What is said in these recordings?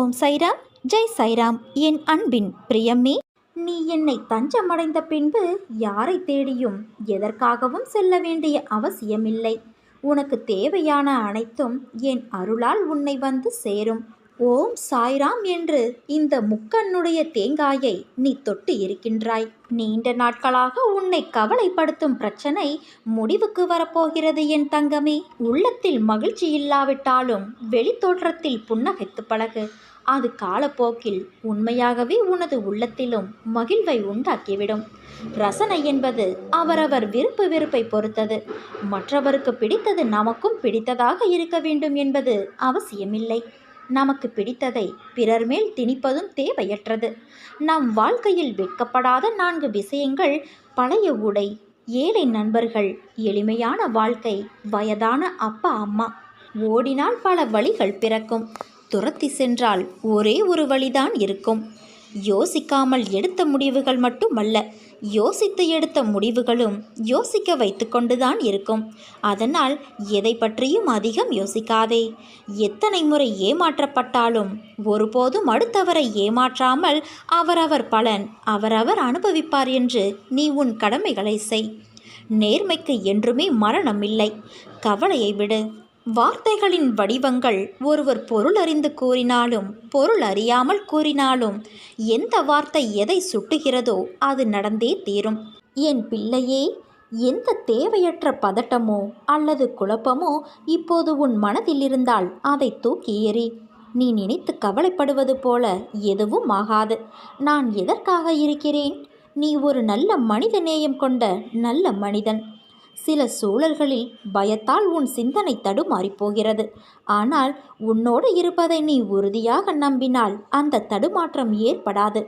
ஓம் சைராம் ஜெய் சைராம். என் அன்பின் பிரியமே நீ என்னை தஞ்சமடைந்த பின்பு யாரை தேடியும் எதற்காகவும் செல்ல வேண்டிய அவசியமில்லை. உனக்கு தேவையான அனைத்தும் என் அருளால் உன்னை வந்து சேரும். ஓம் சாய்ராம் என்று இந்த முக்கண்ணுடைய தேங்காயை நீ தொட்டு இருக்கின்றாய். நீண்ட நாட்களாக உன்னை கவலைப்படுத்தும் பிரச்சனை முடிவுக்கு வரப்போகிறது என் தங்கமே. உள்ளத்தில் மகிழ்ச்சி இல்லாவிட்டாலும் வெளித்தோற்றத்தில் புன்னகைத்து பழகு. அது காலப்போக்கில் உண்மையாகவே உனது உள்ளத்திலும் மகிழ்வை உண்டாக்கிவிடும். ரசனை என்பது அவரவர் விருப்பு வெறுப்பை பொறுத்தது. மற்றவருக்கு பிடித்தது நமக்கும் பிடித்ததாக இருக்க வேண்டும் என்பது அவசியமில்லை. நமக்கு பிடித்ததை பிறர் மேல் திணிப்பதும் தேவையற்றது. நம் வாழ்க்கையில் வெட்கப்படாத நான்கு விஷயங்கள் பழைய உடை ஏழை நண்பர்கள் எளிமையான வாழ்க்கை வயதான அப்பா அம்மா. ஓடினால் பல வழிகள் பிறக்கும். துரத்தி சென்றால் ஒரே ஒரு வழிதான் இருக்கும். யோசிக்காமல் எடுத்த முடிவுகள் மட்டுமல்ல யோசித்து எடுத்த முடிவுகளும் யோசிக்க வைத்து கொண்டுதான் இருக்கும். அதனால் எதை பற்றியும் அதிகம் யோசிக்காதே. எத்தனை முறை ஏமாற்றப்பட்டாலும் ஒருபோதும் அடுத்தவரை ஏமாற்றாமல் அவரவர் பலன் அவரவர் அனுபவிப்பார் என்று நீ உன் கடமைகளை செய். நேர்மைக்கு என்றுமே மரணம் இல்லை. கவலையை விடு. வார்த்தைகளின் வடிவங்கள் ஒருவர் பொருள் அறிந்து கூறினாலும் பொருள் அறியாமல் கூறினாலும் எந்த வார்த்தை எதை சுட்டுகிறதோ அது நடந்தே தீரும். என் பிள்ளையே எந்த தேவையற்ற பதட்டமோ அல்லது குழப்பமோ இப்போது உன் மனதில் இருந்தால் அதை தூக்கி எறி நீ நினைத்து கவலைப்படுவது போல எதுவும் ஆகாது. நான் எதற்காக இருக்கிறேன்? நீ ஒரு நல்ல மனித நேயம் கொண்ட நல்ல மனிதன். சில சூழல்களில் பயத்தால் உன் சிந்தனை தடுமாறிப்போகிறது. ஆனால் உன்னோடு இருப்பதை நீ உறுதியாக நம்பினால் அந்த தடுமாற்றம் ஏற்படாது.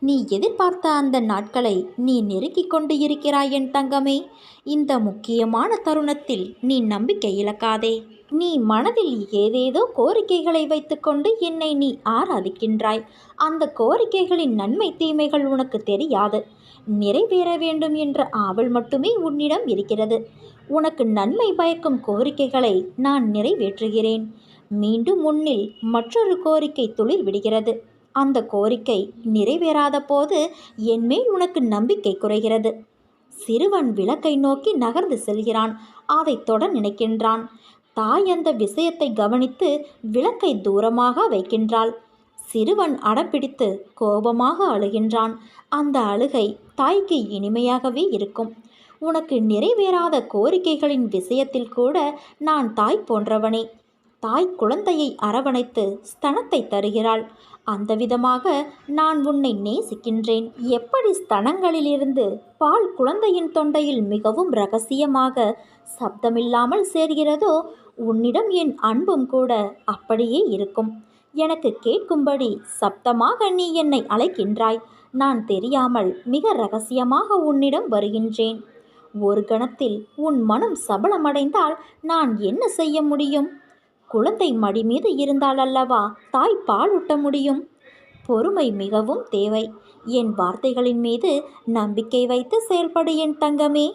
நீ எதிர்பார்த்த அந்த நாட்களை நீ நெருக்கிக் கொண்டு இருக்கிறாய் என் தங்கமே. இந்த முக்கியமான தருணத்தில் நீ நம்பிக்கை இழக்காதே. நீ மனதில் ஏதேதோ கோரிக்கைகளை வைத்துக்கொண்டு என்னை நீ ஆராதிக்கின்றாய். அந்த கோரிக்கைகளின் நன்மை தீமைகள் உனக்கு தெரியாது. நிறைவேற வேண்டும் என்ற ஆவல் மட்டுமே உன்னிடம் இருக்கிறது. உனக்கு நன்மை பயக்கும் கோரிக்கைகளை நான் நிறைவேற்றுகிறேன். மீண்டும் உன்னில் மற்றொரு கோரிக்கை துளிர் விடுகிறது அந்த கோரிக்கை நிறைவேறாத போது என்மேல் உனக்கு நம்பிக்கை குறைகிறது. சிறுவன் விளக்கை நோக்கி நகர்ந்து செல்கிறான். அதை தொட நினைக்கின்றான். தாய் அந்த விஷயத்தை கவனித்து விளக்கை தூரமாக வைக்கின்றாள். சிறுவன் அடம்பிடித்து கோபமாக அழுகின்றான். அந்த அழுகை தாய்க்கு இனிமையாகவே இருக்கும். உனக்கு நிறைவேறாத கோரிக்கைகளின் விஷயத்தில் கூட நான் தாய் போன்றவனே. தாய் குழந்தையை அரவணைத்து ஸ்தனத்தை தருகிறாள். அந்த விதமாக நான் உன்னை நேசிக்கின்றேன். எப்படி ஸ்தனங்களிலிருந்து பால் குழந்தையின் தொண்டையில் மிகவும் ரகசியமாக சப்தமில்லாமல் சேர்கிறதோ உன்னிடம் என் அன்பும் கூட அப்படியே இருக்கும். எனக்கு கேட்கும்படி சப்தமாக நீ என்னை அழைக்கின்றாய். நான் தெரியாமல் மிக ரகசியமாக உன்னிடம் வருகின்றேன். ஒரு கணத்தில் உன் மனம் சபலமடைந்தால் நான் என்ன செய்ய முடியும்? குழந்தை மடி மீது இருந்தால் அல்லவா தாய் பாலூட்ட முடியும்? பொறுமை மிகவும் தேவை. என் வார்த்தைகளின் மீது நம்பிக்கை வைத்து செயல்படு என் தங்கமே.